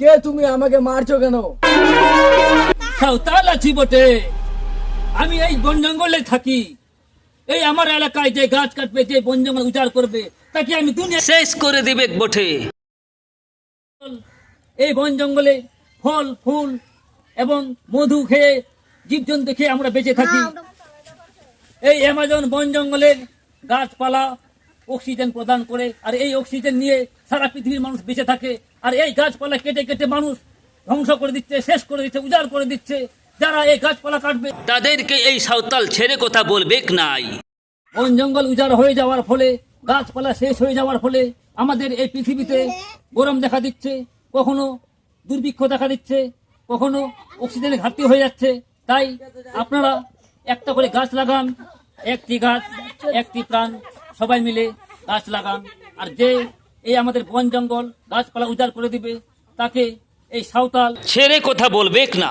কে তুমি আমাকে মারছো কেন? সাঁওতাল আছি বটে। আমি এই বন জঙ্গলে থাকি। এই আমার এলাকায় যে গাছ কাটবে যে বন জঙ্গল উজাড় করবে তাকে আমি দুনিয়া শেষ করে দিবে বটে। এই বন জঙ্গলে ফল ফুল এবং মধু খেয়ে জীবজন্তু খেয়ে আমরা বেঁচে থাকি। এই অ্যামাজন বন জঙ্গলের গাছপালা অক্সিজেন প্রদান করে আর এই অক্সিজেন নিয়ে সারা পৃথিবীর মানুষ বেঁচে থাকে আর এই গাছপালা কেটে কেটে মানুষ ধ্বংস করে দিচ্ছে শেষ করে দিচ্ছে উজাড় করে দিচ্ছে। যারা এই গাছপালা কাটবে তাদেরকে এই সাঁওতাল ছেড়ে কথা বলবে নাই? বন জঙ্গল উজাড় হয়ে যাওয়ার ফলে গাছপালা শেষ হয়ে যাওয়ার ফলে আমাদের এই পৃথিবীতে গরম দেখা দিচ্ছে কখনো দুর্ভিক্ষ দেখা দিচ্ছে কখনো অক্সিজেনের ঘাটতি হয়ে যাচ্ছে। তাই আপনারা একটা করে গাছ লাগান একটি গাছ একটি প্রাণ সবাই মিলে গাছ লাগান। আর যে এই আমাদের বন জঙ্গল গাছপালা উজাড় করে দিবে, তাকে এই সাঁওতাল ছেড়ে কথা বলবে না।